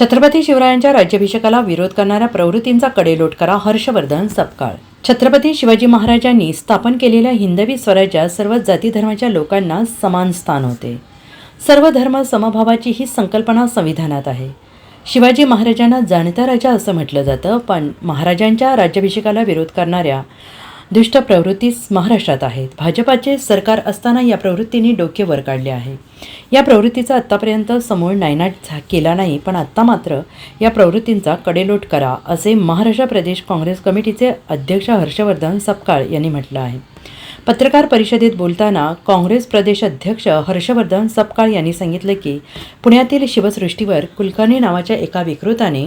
छत्रपती शिवरायांच्या राज्याभिषेकाला विरोध करणाऱ्या प्रवृत्तींचा कडेलोट करा हर्षवर्धन सपकाळ. छत्रपती शिवाजी महाराजांनी स्थापन केलेल्या हिंदवी स्वराज्यात सर्व जाती धर्माच्या लोकांना समान स्थान होते. सर्व धर्म समभावाची ही संकल्पना संविधानात आहे. शिवाजी महाराजांना जाणता राजा असं म्हटलं जातं पण महाराजांच्या राज्याभिषेकाला विरोध करणाऱ्या दुष्ट प्रवृत्तीच महाराष्ट्रात आहेत. भाजपाचे सरकार असताना या प्रवृत्तींनी डोके वर काढले आहे. या प्रवृत्तीचा आत्तापर्यंत समूळ नायनाट झा- केला नाही पण आत्ता मात्र या प्रवृत्तींचा कडेलोट करा असे महाराष्ट्र प्रदेश काँग्रेस कमिटीचे अध्यक्ष हर्षवर्धन सपकाळ यांनी म्हटलं आहे. पत्रकार परिषदेत बोलताना काँग्रेस प्रदेश अध्यक्ष हर्षवर्धन सपकाळ यांनी सांगितलं की पुण्यातील शिवसृष्टीवर कुलकर्णी नावाच्या एका विकृताने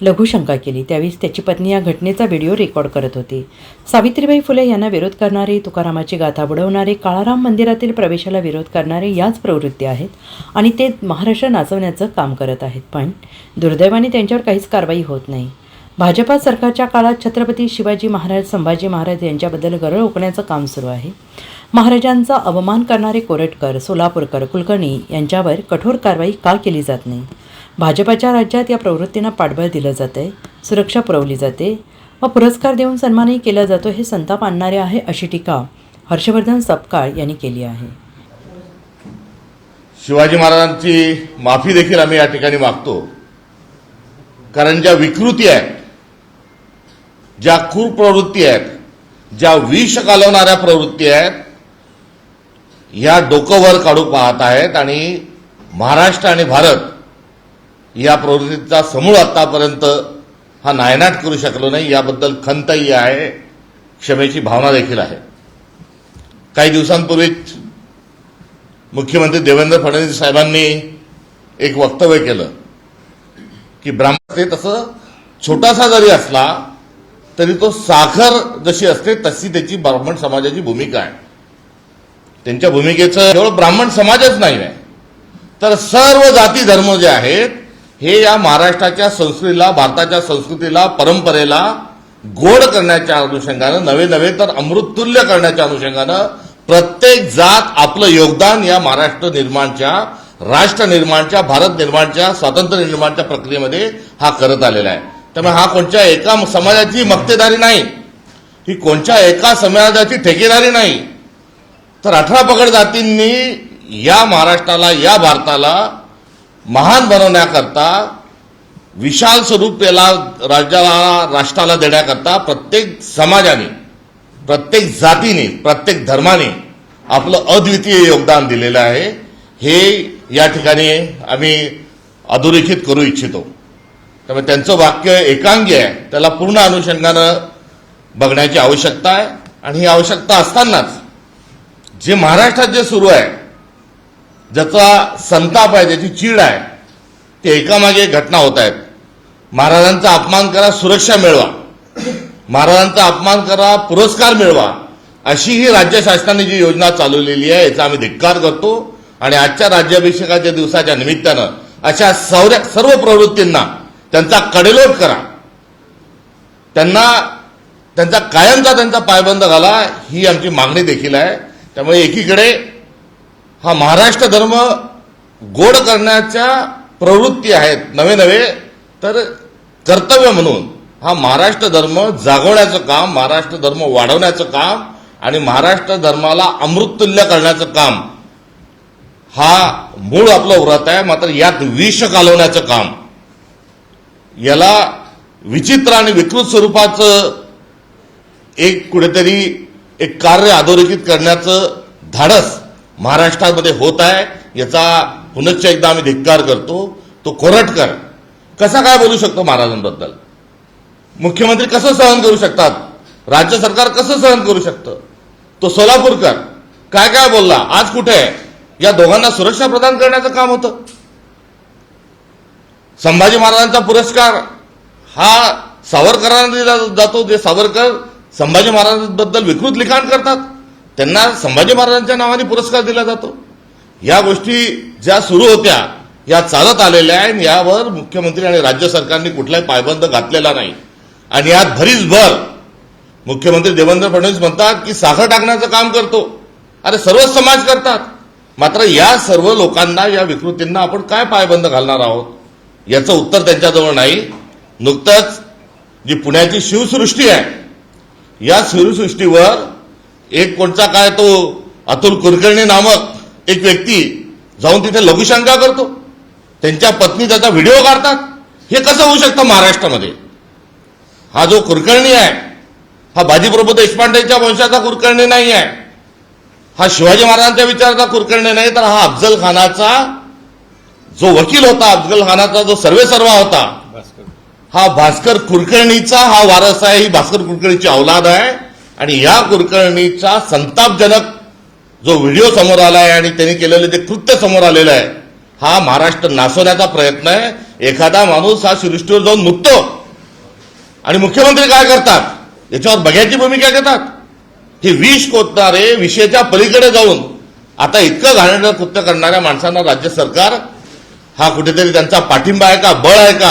लघुशंका केली. त्यावेळी त्याची पत्नी या घटनेचा व्हिडिओ रेकॉर्ड करत होती. सावित्रीबाई फुले यांना विरोध करणारे तुकारामाची गाथा बुडवणारे काळाराम मंदिरातील प्रवेशाला विरोध करणारे याच प्रवृत्ती आहेत आणि ते महाराष्ट्र नाचवण्याचं काम करत आहेत. पण दुर्दैवाने त्यांच्यावर काहीच कारवाई होत नाही. भाजपा सरकारच्या काळात छत्रपती शिवाजी महाराज संभाजी महाराज यांच्याबद्दल गरळ ओकण्याचं काम सुरू आहे. महाराजांचा अवमान करणारे कोरटकर सोलापूरकर कुलकर्णी यांच्यावर कठोर कारवाई का केली जात नाही? भाजपाच्या राज्यात या प्रवृत्तींना पाठबळ दिलं जातं आहे सुरक्षा पुरवली जाते. व पुरस्कार देऊन सन्मानही केला जातो हे संताप आणणारे आहे अशी टीका हर्षवर्धन सपकाळ यांनी केली आहे. शिवाजी महाराजांची माफी देखील आम्ही या ठिकाणी मागतो. कारण ज्या विकृती आहेत ज्या क्रूर प्रवृत्ती आहेत ज्या विष कालवणाऱ्या प्रवृत्ती आहेत ह्या डोकं वर काढू पाहत आहेत आणि महाराष्ट्र आणि भारत या प्रवृत्तीचा समूळ आतापर्यंत हा नायनाट करू शकलो नाही याबद्दल खंतही आहे क्षमेची भावना देखील आहे. काही दिवसांपूर्वीच मुख्यमंत्री देवेंद्र फडणवीस साहेबांनी एक वक्तव्य केलं की ब्राह्मण ते तसं छोटासा जरी असला तरी तो साखर जशी असते तशी त्याची ब्राह्मण समाजाची भूमिका आहे. त्यांच्या भूमिकेचं केवळ ब्राह्मण समाजच नाही आहे तर सर्व जाती धर्म जे आहेत हे या महाराष्ट्राच्या संस्कृतीला भारताच्या संस्कृतीला परंपरेला गोड करण्याच्या अनुषंगानं नवे नवे तर अमृततुल्य करण्याच्या अनुषंगानं प्रत्येक जात आपलं योगदान या महाराष्ट्र निर्माणच्या राष्ट्र निर्माणच्या भारत निर्माणच्या स्वातंत्र्य निर्माणच्या प्रक्रियेमध्ये हा करत आलेला आहे. त्यामुळे हा कोणत्या एका समाजाची मक्तेदारी नाही ही कोणत्या एका समाजाची ठेकेदारी नाही तर अठरा पगड जातींनी या महाराष्ट्राला या भारताला महान बनवण्याकरता विशाल स्वरूप याला राज्याला राष्ट्राला देण्याकरता प्रत्येक समाजाने प्रत्येक जातीने प्रत्येक धर्माने आपलं अद्वितीय योगदान दिलेलं आहे. हे या ठिकाणी आम्ही अधोरेखित करू इच्छितो. त्यामुळे त्यांचं वाक्य एकांगी आहे. त्याला पूर्ण अनुषंगानं बघण्याची आवश्यकता आहे. आणि ही आवश्यकता असतानाच जे महाराष्ट्रात जे सुरू आहे ज्याचा संताप आहे ज्याची चीड आहे ते एकामागे घटना होत आहेत. महाराजांचा अपमान करा सुरक्षा मिळवा. महाराजांचा अपमान करा पुरस्कार मिळवा. अशी ही राज्य शासनाने जी योजना चालवलेली आहे याचा आम्ही धिक्कार करतो. आणि आजच्या राज्याभिषेकाच्या दिवसाच्या निमित्तानं अशा सौर्या सर्व प्रवृत्तींना त्यांचा कडेलोट करा. त्यांना त्यांचा कायमचा त्यांचा पायबंद घाला ही आमची मागणी देखील आहे. त्यामुळे एकीकडे हा महाराष्ट्र धर्म गोड करण्याच्या प्रवृत्ती आहेत नवे नवे तर कर्तव्य म्हणून. हा महाराष्ट्र धर्म जागवण्याचं काम महाराष्ट्र धर्म वाढवण्याचं काम आणि महाराष्ट्र धर्माला अमृततुल्य करण्याचं काम हा मूळ आपलं व्रत आहे मात्र यात विष घालवण्याचं काम. याला विचित्र आणि विकृत स्वरूपाचं एक कुठेतरी एक कार्य अधोरेखित करण्याचं धाडस महाराष्ट्रामध्ये होत आहे याचा पुनश्च एकदा आम्ही धिक्कार करतो तो कोरटकर कसा काय बोलू शकतो महाराजांबद्दल? मुख्यमंत्री कसं सहन करू शकतात? राज्य सरकार कसं सहन करू शकतं? तो सोलापूरकर काय काय बोलला? आज कुठे आहे? या दोघांना सुरक्षा प्रदान करण्याचं काम होतं. संभाजी महाराजांचा पुरस्कार हा सावरकरांना दिला जातो. जे सावरकर संभाजी महाराजांबद्दल विकृत लिखाण करतात. त्यांना संभाजी महाराजांच्या नावाने पुरस्कार दिला जातो. या गोष्टी ज्या सुरू होत्या या चालत आलेल्या आहेत यावर मुख्यमंत्री आणि राज्य सरकारने कुठलाही पायबंद घातलेला नाही. आणि यात भरीसभर मुख्यमंत्री देवेंद्र फडणवीस म्हणतात की साखर टाकण्याचं काम करतो. अरे सर्वच समाज करतात. मात्र या सर्व लोकांना या विकृतींना आपण काय पायबंद घालणार आहोत? याचं उत्तर त्यांच्याजवळ नाही. नुकतंच जी पुण्याची शिवसृष्टी आहे या शिवसृष्टीवर एक कोणता काय तो अतुल कुलकर्णी नामक एक व्यक्ती जाऊन तिथे लघुशंका करतो. त्यांच्या पत्नी त्याचा व्हिडिओ काढतात. हे कसं होऊ शकतं महाराष्ट्रामध्ये? हा जो कुलकर्णी आहे हा बाजीप्रभू देशपांडेच्या वंशाचा कुलकर्णी नाही आहे. हा शिवाजी महाराजांच्या विचाराचा कुलकर्णी नाही तर हा अफजल खानाचा जो वकील होता अफजल खानाचा जो सर्वे सर्वा होता हा भास्कर कुलकर्णीचा हा वारस आहे ही भास्कर कुलकर्णीची औलाद आहे. आणि या कुलकर्णीचा संतापजनक जो व्हिडिओ समोर आला आहे आणि त्यांनी केलेलं जे कृत्य समोर आलेलं आहे हा महाराष्ट्र नासवण्याचा प्रयत्न आहे. एखादा माणूस हा सृष्टीवर जाऊन मुकतो आणि मुख्यमंत्री काय करतात? याच्यावर बघ्याची भूमिका घेतात. हे विष कोतणारे विषयाच्या पलीकडे जाऊन आता इतकं घाणेरडं कृत्य करणाऱ्या माणसांना राज्य सरकार हा कुठेतरी त्यांचा पाठिंबा आहे का? बळ आहे का?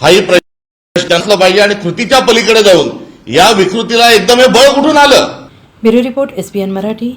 हाही प्रश्न असला पाहिजे आणि कृतीच्या पलीकडे जाऊन या विकृतीला एकदम हे बळ कुठून आलं? Bureau report SBN Marathi.